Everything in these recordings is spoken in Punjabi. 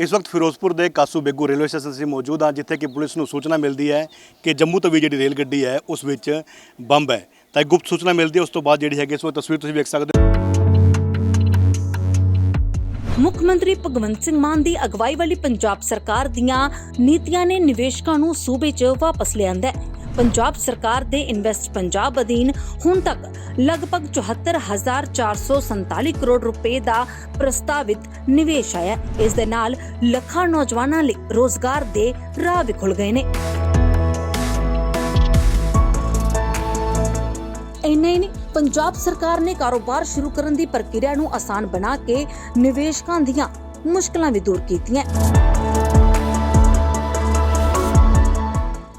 ਇਸ ਵਕਤ ਫਿਰੋਜ਼ਪੁਰ ਦੇ ਕਾਸੂ ਬੇਗੂ ਰੇਲਵੇ ਸਟੇਸ਼ਨ 'ਤੇ ਮੌਜੂਦ ਹਾਂ, ਜਿੱਥੇ ਕਿ ਪੁਲਿਸ ਨੂੰ ਸੂਚਨਾ ਮਿਲਦੀ ਹੈ ਕਿ ਜੰਮੂ ਤਵੀ ਜਿਹੜੀ ਰੇਲ ਗੱਡੀ ਹੈ, ਉਸ ਵਿੱਚ ਬੰਬ ਹੈ। ਤਾਂ ਇਹ ਗੁਪਤ ਸੂਚਨਾ ਮਿਲਦੀ ਹੈ, ਉਸ ਤੋਂ ਬਾਅਦ ਜਿਹੜੀ ਹੈਗੀ ਸੋ ਤਸਵੀਰ ਤੁਸੀਂ ਵੇਖ ਸਕਦੇ ਹੋ। ਮੁੱਖ ਮੰਤਰੀ ਭਗਵੰਤ ਸਿੰਘ ਮਾਨ ਦੀ ਅਗਵਾਈ ਵਾਲੀ ਪੰਜਾਬ ਸਰਕਾਰ ਦੀਆਂ ਨੀਤੀਆਂ ਨੇ ਨਿਵੇਸ਼ਕਾਂ ਨੂੰ ਸੂਬੇ 'ਚ ਵਾਪਸ ਲਿਆਂਦਾ ਹੈ। ਪੰਜਾਬ ਸਰਕਾਰ ਦੇ ਇਨਵੈਸਟ ਪੰਜਾਬ ਅਧੀਨ ਹੁਣ ਤੱਕ ਲਗਭਗ 74447 ਕਰੋੜ ਰੁਪਏ ਦਾ ਪ੍ਰਸਤਾਵਿਤ ਨਿਵੇਸ਼ ਆਇਆ ਇਸ ਦੇ ਨਾਲ ਲੱਖਾਂ ਨੌਜਵਾਨਾਂ ਲਈ ਰੋਜ਼ਗਾਰ ਦੇ ਰਾਹ ਵੀ ਖੁੱਲ ਗਏ ਨੇ। ਇੰਨਾ ਹੀ ਪੰਜਾਬ ਸਰਕਾਰ ਨੇ ਕਾਰੋਬਾਰ ਸ਼ੁਰੂ ਕਰਨ ਦੀ ਪ੍ਰਕਿਰਿਆ ਨੂੰ ਆਸਾਨ ਬਣਾ ਕੇ ਨਿਵੇਸ਼ਕਾਂ ਦੀਆਂ ਮੁਸ਼ਕਲਾਂ ਵੀ ਦੂਰ ਕੀਤੀਆਂ।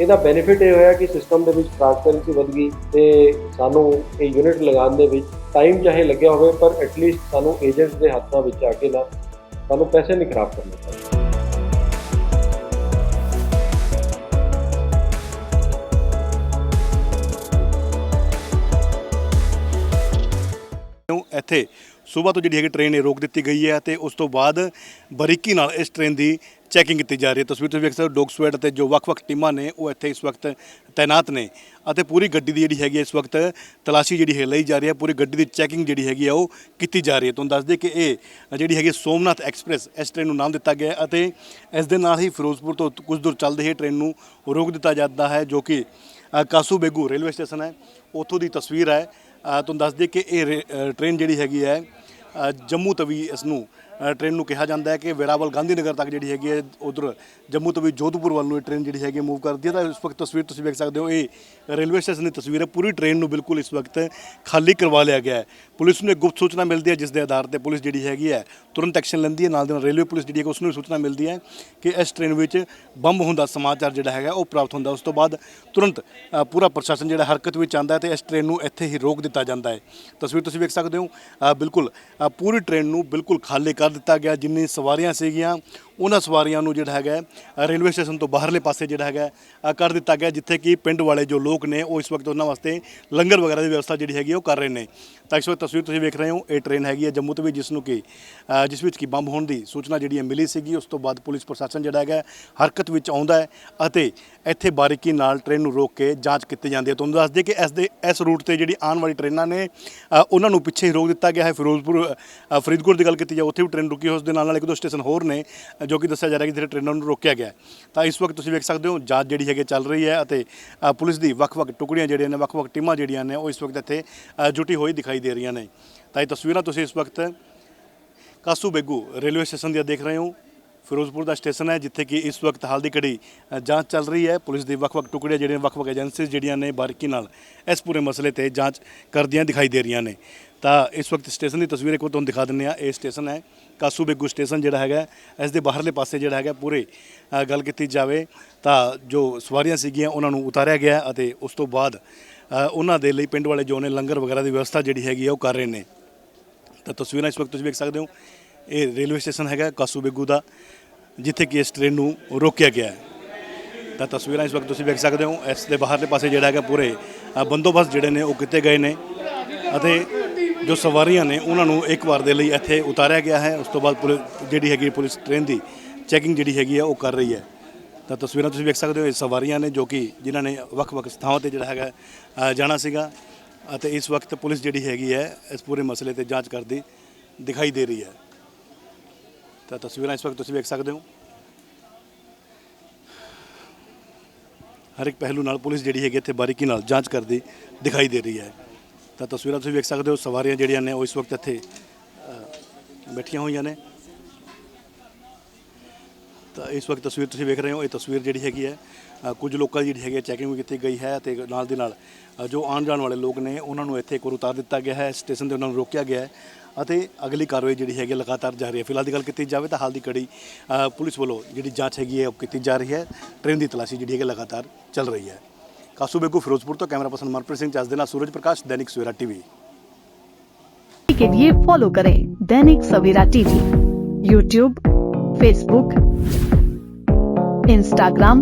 ਇਹਦਾ ਬੈਨੀਫਿਟ ਇਹ ਹੋਇਆ ਕਿ ਸਿਸਟਮ ਦੇ ਵਿੱਚ ਟ੍ਰਾਂਸਪੇਰੈਂਸੀ ਵਧ ਗਈ ਤੇ ਸਾਨੂੰ ਇਹ ਯੂਨਿਟ ਲਗਾਉਣ ਦੇ ਵਿੱਚ ਟਾਈਮ ਚਾਹੇ ਲੱਗਿਆ ਹੋਵੇ, ਪਰ ਐਟਲੀਸਟ ਸਾਨੂੰ ਏਜੰਟਸ ਦੇ ਹੱਥਾਂ ਵਿੱਚ ਆ ਕੇ ਨਾ ਸਾਨੂੰ ਪੈਸੇ ਨਹੀਂ ਖਰਾਬ ਕਰਨੇ ਪਏ ਇੱਥੇ ਸਵੇਰ ਤੋਂ ਜਿਹੜੀ ਹੈਗੀ ਟ੍ਰੇਨ ਇਹ ਰੋਕ ਦਿੱਤੀ ਗਈ ਹੈ ਤੇ ਉਸ ਤੋਂ ਬਾਅਦ ਬਰੀਕੀ ਨਾਲ ਇਸ ਟ੍ਰੇਨ ਦੀ ਚੈਕਿੰਗ ਕੀਤੀ ਜਾ ਰਹੀ ਹੈ। ਤਸਵੀਰ ਤੁਸੀਂ ਵੇਖ ਸਕਦੇ ਹੋ ਡੌਗ ਸਵੈਟ ਅਤੇ ਜੋ ਵੱਖ-ਵੱਖ ਟੀਮਾਂ ਨੇ ਉਹ ਇੱਥੇ ਇਸ ਵਕਤ ਤਾਇਨਾਤ ਨੇ। ਅਤੇ ਪੂਰੀ ਗੱਡੀ ਦੀ ਜਿਹੜੀ ਹੈਗੀ ਹੈ ਇਸ ਵਕਤ ਤਲਾਸ਼ੀ ਜਿਹੜੀ ਹੈ ਲਈ ਜਾ ਰਹੀ ਹੈ। ਪੂਰੀ ਗੱਡੀ ਦੀ ਚੈਕਿੰਗ ਜਿਹੜੀ ਹੈਗੀ ਹੈ ਉਹ ਕੀਤੀ ਜਾ ਰਹੀ ਹੈ। ਤੁਹਾਨੂੰ ਦੱਸ ਦਈਏ ਕਿ ਇਹ ਜਿਹੜੀ ਹੈਗੀ ਸੋਮਨਾਥ ਐਕਸਪ੍ਰੈਸ ਇਸ ਟ੍ਰੇਨ ਨੂੰ ਨਾਮ ਦਿੱਤਾ ਗਿਆ ਅਤੇ ਇਸ ਦੇ ਨਾਲ ਹੀ ਫਿਰੋਜ਼ਪੁਰ ਤੋਂ ਕੁਝ ਦੂਰ ਚੱਲਦੇ ਹੀ ਟ੍ਰੇਨ ਨੂੰ ਰੋਕ ਦਿੱਤਾ ਜਾਂਦਾ ਹੈ ਜੋ ਕਿ ਕਾਸੂ ਬੇਗੂ ਰੇਲਵੇ ਸਟੇਸ਼ਨ ਹੈ। ਉੱਥੋਂ ਦੀ ਤਸਵੀਰ ਹੈ। ਤੁਹਾਨੂੰ ਦੱਸ ਦਈਏ ਕਿ ਇਹ ਰੇ- ਟ੍ਰੇਨ ਜਿਹੜੀ ਹੈਗੀ ਹੈ ਅ, ਜੰਮੂ ਤਵੀ ਇਸ ਨੂੰ ਟ੍ਰੇਨ ਨੂੰ ਕਿਹਾ ਜਾਂਦਾ ਹੈ ਕਿ ਵੇਰਾਵਲ ਗਾਂਧੀ ਨਗਰ ਤੱਕ ਜਿਹੜੀ ਹੈਗੀ ਹੈ ਉਧਰ ਜੰਮੂ ਤੋਂ ਵੀ ਜੋਧਪੁਰ ਵੱਲ ਨੂੰ ਇਹ ਟ੍ਰੇਨ ਜਿਹੜੀ ਹੈਗੀ ਮੂਵ ਕਰਦੀ ਹੈ। ਤਾਂ ਇਸ ਵਕਤ ਤਸਵੀਰ ਤੁਸੀਂ ਵੇਖ ਸਕਦੇ ਹੋ, ਇਹ ਰੇਲਵੇ ਸਟੇਸ਼ਨ ਦੀ ਤਸਵੀਰ ਹੈ। ਪੂਰੀ ਟ੍ਰੇਨ ਨੂੰ ਬਿਲਕੁਲ ਇਸ ਵਕਤ ਖਾਲੀ ਕਰਵਾ ਲਿਆ ਗਿਆ ਹੈ। ਪੁਲਿਸ ਨੂੰ ਇੱਕ ਗੁਪਤ ਸੂਚਨਾ ਮਿਲਦੀ ਹੈ, ਜਿਸ ਦੇ ਆਧਾਰ ਤੇ ਪੁਲਿਸ ਜਿਹੜੀ ਹੈਗੀ ਹੈ ਤੁਰੰਤ ਐਕਸ਼ਨ ਲੈਂਦੀ ਹੈ। ਨਾਲ ਦੇ ਨਾਲ ਰੇਲਵੇ ਪੁਲਿਸ ਜਿਹੜੀ ਹੈ, ਉਸ ਨੂੰ ਵੀ ਸੂਚਨਾ ਮਿਲਦੀ ਹੈ ਕਿ ਇਸ ਟ੍ਰੇਨ ਵਿੱਚ ਬੰਬ ਹੁੰਦਾ, ਸਮਾਚਾਰ ਜਿਹੜਾ ਹੈਗਾ ਉਹ ਪ੍ਰਾਪਤ ਹੁੰਦਾ। ਉਸ ਤੋਂ ਬਾਅਦ ਤੁਰੰਤ ਪੂਰਾ ਪ੍ਰਸ਼ਾਸਨ ਜਿਹੜਾ ਹਰਕਤ ਵਿੱਚ ਆਂਦਾ ਹੈ ਤੇ ਇਸ ਟ੍ਰੇਨ ਨੂੰ ਇੱਥੇ ਹੀ ਰੋਕ ਦਿੱਤਾ ਜਾਂਦਾ ਹੈ। ਤਸਵੀਰ ਤੁਸੀਂ ਵੇਖ ਸਕਦੇ ਹੋ ਬਿਲਕੁਲ ਪੂਰੀ ਟ੍ਰੇਨ ਨੂੰ ਬਿਲਕੁਲ ਖਾਲੀ ਕਰ ਦਿੱਤਾ ਗਿਆ ਜਿੰਨੀ ਸਵਾਰੀਆਂ ਸੀਗੀਆਂ ਉਹਨਾਂ ਸਵਾਰੀਆਂ ਨੂੰ ਜਿਹੜਾ ਹੈਗਾ ਰੇਲਵੇ ਸਟੇਸ਼ਨ ਤੋਂ ਬਾਹਰਲੇ ਪਾਸੇ ਜਿਹੜਾ ਹੈਗਾ ਕਰ ਦਿੱਤਾ ਗਿਆ, ਜਿੱਥੇ ਕਿ ਪਿੰਡ ਵਾਲੇ ਜੋ ਲੋਕ ਨੇ, ਉਹ ਇਸ ਵਕਤ ਉਹਨਾਂ ਵਾਸਤੇ ਲੰਗਰ ਵਗੈਰਾ ਦੀ ਵਿਵਸਥਾ ਜਿਹੜੀ ਹੈਗੀ ਉਹ ਕਰ ਰਹੇ ਨੇ। ਤਾਂ ਇਸ ਵਕਤ ਤਸਵੀਰ ਤੁਸੀਂ ਵੇਖ ਰਹੇ ਹੋ, ਇਹ ਟ੍ਰੇਨ ਹੈਗੀ ਹੈ ਜੰਮੂ ਤੋਂ ਵੀ, ਜਿਸ ਨੂੰ ਕਿ ਜਿਸ ਵਿੱਚ ਕਿ ਬੰਬ ਹੋਣ ਦੀ ਸੂਚਨਾ ਜਿਹੜੀ ਹੈ ਮਿਲੀ ਸੀਗੀ, ਉਸ ਤੋਂ ਬਾਅਦ ਪੁਲਿਸ ਪ੍ਰਸ਼ਾਸਨ ਜਿਹੜਾ ਹੈਗਾ, ਹਰਕਤ ਵਿੱਚ ਆਉਂਦਾ ਹੈ ਅਤੇ ਇੱਥੇ ਬਾਰੀਕੀ ਨਾਲ ਟ੍ਰੇਨ ਨੂੰ ਰੋਕ ਕੇ ਜਾਂਚ ਕੀਤੀ ਜਾਂਦੀ ਹੈ। ਤੁਹਾਨੂੰ ਦੱਸ ਦਈਏ ਕਿ ਇਸ ਦੇ, ਇਸ ਰੂਟ ਤੇ ਜਿਹੜੀ ਆਉਣ ਵਾਲੀ ਟ੍ਰੇਨਾਂ ਨੇ ਉਹਨਾਂ ਨੂੰ ਪਿੱਛੇ ਹੀ ਰੋਕ ਦਿੱਤਾ ਗਿਆ ਹੈ। ਫਿਰੋਜ਼ਪੁਰ ਫਰੀਦਕੋਟ ਦੀ ਗੱਲ ਕੀਤੀ ਜਾਏ, ਉੱਥੇ ਵੀ ਟ੍ਰੇਨ ਰੁਕੀ ਹੈ ਉਸ ਦੇ ਨਾਲ ਨਾਲ ਇੱਕ ਦੋ ਸਟੇਸ਼ਨ ਹੋਰ ਨੇ ਜੋ ਕਿ ਦੱਸਿਆ ਜਾ ਰਿਹਾ ਕਿ ਜਿਹੜੇ ਟ੍ਰੇਨਾਂ ਨੂੰ ਰੋਕਿਆ ਗਿਆ ਤਾਂ ਇਸ ਵਕਤ ਤੁਸੀਂ ਵੇਖ ਸਕਦੇ ਹੋ ਜਾਂਚ ਜਿਹੜੀ ਹੈਗੀ ਚੱਲ ਰਹੀ ਹੈ ਅਤੇ ਪੁਲਿਸ ਦੀ ਵੱਖ-ਵੱਖ ਟੁਕੜੀਆਂ ਜਿਹੜੀਆਂ ਨੇ ਵੱਖ-ਵੱਖ ਟੀਮਾਂ ਜਿਹੜੀਆਂ ਨੇ ਉਹ ਇਸ ਵਕਤ ਇੱਥੇ ਅ, ਜੁਟੀ ਹੋਈ ਦਿਖਾਈ ਦੇ ਰਹੀਆਂ ਨੇ। ਤਾਂ ਇਹ ਤਸਵੀਰਾਂ ਤੁਸੀਂ ਇਸ ਵਕਤ ਕਾਸੂ ਬੇਗੂ ਰੇਲਵੇ ਸਟੇਸ਼ਨ ਦੀਆਂ ਦੇਖ ਰਹੇ ਹੋ। ਫਿਰੋਜ਼ਪੁਰ ਦਾ ਸਟੇਸ਼ਨ ਹੈ, ਜਿੱਥੇ ਕਿ ਇਸ ਵਕਤ ਹਾਲ ਦੀ ਘੜੀ ਜਾਂਚ ਚੱਲ ਰਹੀ ਹੈ। ਪੁਲਿਸ ਦੀ ਵੱਖ-ਵੱਖ ਟੁਕੜੀਆਂ ਜਿਹੜੀਆਂ ਵੱਖ-ਵੱਖ ਏਜੰਸੀਜ਼ ਜਿਹੜੀਆਂ ਨੇ ਬਾਰੀਕੀ ਨਾਲ ਇਸ ਪੂਰੇ ਮਸਲੇ ਤੇ ਜਾਂਚ ਕਰਦੀਆਂ ਦਿਖਾਈ ਦੇ ਰਹੀਆਂ ਨੇ। ਤਾਂ ਇਸ ਵਕਤ ਸਟੇਸ਼ਨ ਦੀ ਤਸਵੀਰ ਇੱਕ ਵਾਰ ਤੁਹਾਨੂੰ ਦਿਖਾ ਦਿੰਦੇ ਆ ਇਹ ਸਟੇਸ਼ਨ ਹੈ ਕਾਸੂ ਬੇਗੂ ਸਟੇਸ਼ਨ ਜਿਹੜਾ ਹੈਗਾ। ਇਸ ਦੇ ਬਾਹਰਲੇ ਪਾਸੇ ਜਿਹੜਾ ਹੈਗਾ ਪੂਰੇ ਗੱਲ ਕੀਤੀ ਜਾਵੇ ਤਾਂ ਜੋ ਸਵਾਰੀਆਂ ਸੀਗੀਆਂ, ਉਹਨਾਂ ਨੂੰ ਉਤਾਰਿਆ ਗਿਆ ਅਤੇ ਉਸ ਤੋਂ ਬਾਅਦ ਉਹਨਾਂ ਦੇ ਲਈ ਪਿੰਡ ਵਾਲੇ ਜੋ ਨੇ ਲੰਗਰ ਵਗੈਰਾ ਦੀ ਵਿਵਸਥਾ ਜਿਹੜੀ ਹੈਗੀ ਹੈ ਉਹ ਕਰ ਰਹੇ ਨੇ। ਤਾਂ ਤਸਵੀਰਾਂ ਇਸ ਵਕਤ ਤੁਸੀਂ ਵੇਖ ਸਕਦੇ ਹੋ। ਇਹ ਰੇਲਵੇ ਸਟੇਸ਼ਨ ਹੈਗਾ ਕਾਸੂ ਬੇਗੂ ਦਾ, ਜਿੱਥੇ ਕਿ ਇਸ ਟ੍ਰੇਨ ਨੂੰ ਰੋਕਿਆ ਗਿਆ ਹੈ। ਤਾਂ ਤਸਵੀਰਾਂ ਇਸ ਵਕਤ ਤੁਸੀਂ ਵੇਖ ਸਕਦੇ ਹੋ, ਇਸ ਦੇ ਬਾਹਰਲੇ ਪਾਸੇ ਜਿਹੜਾ ਹੈਗਾ ਪੂਰੇ ਬੰਦੋਬਸਤ ਜਿਹੜੇ ਨੇ ਉਹ ਕੀਤੇ ਗਏ ਨੇ। ਅਤੇ ਜੋ ਸਵਾਰੀਆਂ ਨੇ, ਉਹਨਾਂ ਨੂੰ ਇੱਕ ਵਾਰ ਦੇ ਲਈ ਇੱਥੇ ਉਤਾਰਿਆ ਗਿਆ ਹੈ। ਉਸ ਤੋਂ ਬਾਅਦ ਪੁਲਿਸ, ਜਿਹੜੀ ਹੈਗੀ ਪੁਲਿਸ ਟ੍ਰੇਨ ਦੀ ਚੈਕਿੰਗ ਜਿਹੜੀ ਹੈਗੀ ਹੈ ਉਹ ਕਰ ਰਹੀ ਹੈ। ਤਾਂ ਤਸਵੀਰਾਂ ਤੁਸੀਂ ਵੇਖ ਸਕਦੇ ਹੋ, ਇਹ ਸਵਾਰੀਆਂ ਨੇ ਜੋ ਕਿ ਜਿਨ੍ਹਾਂ ਨੇ ਵੱਖ-ਵੱਖ ਥਾਵਾਂ ਤੇ ਜਿਹੜਾ ਹੈਗਾ ਜਾਣਾ ਸੀਗਾ। ਅਤੇ ਇਸ ਵਕਤ ਪੁਲਿਸ ਜਿਹੜੀ ਹੈਗੀ ਹੈ, ਇਸ ਪੂਰੇ ਮਸਲੇ ਤੇ ਜਾਂਚ ਕਰਦੀ ਦਿਖਾਈ ਦੇ ਰਹੀ ਹੈ। ਤਾਂ ਤਸਵੀਰਾਂ ਇਸ ਵਕਤ ਤੁਸੀਂ ਵੇਖ ਸਕਦੇ ਹੋ। ਹਰ ਇੱਕ ਪਹਿਲੂ ਨਾਲ ਪੁਲਿਸ ਜਿਹੜੀ ਹੈਗੀ ਇੱਥੇ ਬਾਰੀਕੀ ਨਾਲ ਜਾਂਚ ਕਰਦੀ ਦਿਖਾਈ ਦੇ ਰਹੀ ਹੈ। ਤਾਂ ਤਸਵੀਰਾਂ ਤੁਸੀਂ ਵੇਖ ਸਕਦੇ ਹੋ, ਸਵਾਰੀਆਂ ਜਿਹੜੀਆਂ ਨੇ ਉਹ ਇਸ ਵਕਤ ਇੱਥੇ ਬੈਠੀਆਂ ਹੋਈਆਂ ਨੇ। ਤਾਂ ਇਸ ਵਕਤ ਤਸਵੀਰ ਤੁਸੀਂ ਵੇਖ ਰਹੇ ਹੋ, ਇਹ ਤਸਵੀਰ ਜਿਹੜੀ ਹੈਗੀ ਹੈ ਕੁਝ ਲੋਕਾਂ ਦੀ ਜਿਹੜੀ ਹੈਗੀ ਚੈਕਿੰਗ ਵੀ ਕੀਤੀ ਗਈ ਹੈ ਤੇ ਨਾਲ ਦੀ ਨਾਲ ਅ, ਜੋ ਆਉਣ ਜਾਣ ਵਾਲੇ ਲੋਕ ਨੇ ਉਹਨਾਂ ਨੂੰ ਇੱਥੇ ਇੱਕ ਵਾਰ ਉਤਾਰ ਦਿੱਤਾ ਗਿਆ ਹੈ ਸਟੇਸ਼ਨ ਤੇ ਉਹਨਾਂ ਨੂੰ ਰੋਕਿਆ ਗਿਆ ਹੈ ਅਤੇ ਅਗਲੀ ਕਾਰਵਾਈ ਜਿਹੜੀ ਹੈਗੀ ਹੈ ਲਗਾਤਾਰ ਜਾਰੀ ਹੈ ਫਿਲਹਾਲ ਦੀ ਗੱਲ ਕੀਤੀ ਜਾਵੇ ਤਾਂ ਹਾਲ ਦੀ ਕੜੀ ਅ, ਪੁਲਿਸ ਵੱਲੋਂ ਜਿਹੜੀ ਜਾਂਚ ਹੈਗੀ ਹੈ ਉਹ ਕੀਤੀ ਜਾ ਰਹੀ ਹੈ ਟ੍ਰੇਨ ਦੀ ਤਲਾਸ਼ੀ ਜਿਹੜੀ ਹੈਗੀ ਲਗਾਤਾਰ ਚੱਲ ਰਹੀ ਹੈ ਕਾਸੂ ਬੇਗੂ ਫਿਰੋਜ਼ਪੁਰ ਤੋਂ ਕੈਮਰਾ ਪਰਸਨ ਮਨਪ੍ਰੀਤ ਸਿੰਘ ਜਸ ਦੇ ਨਾਲ ਸੂਰਜ ਪ੍ਰਕਾਸ਼ ਦੈਨਿਕ ਸਵੇਰਾ ਟੀਵੀ के लिए फॉलो करें Dainik Savera TV YouTube Facebook Instagram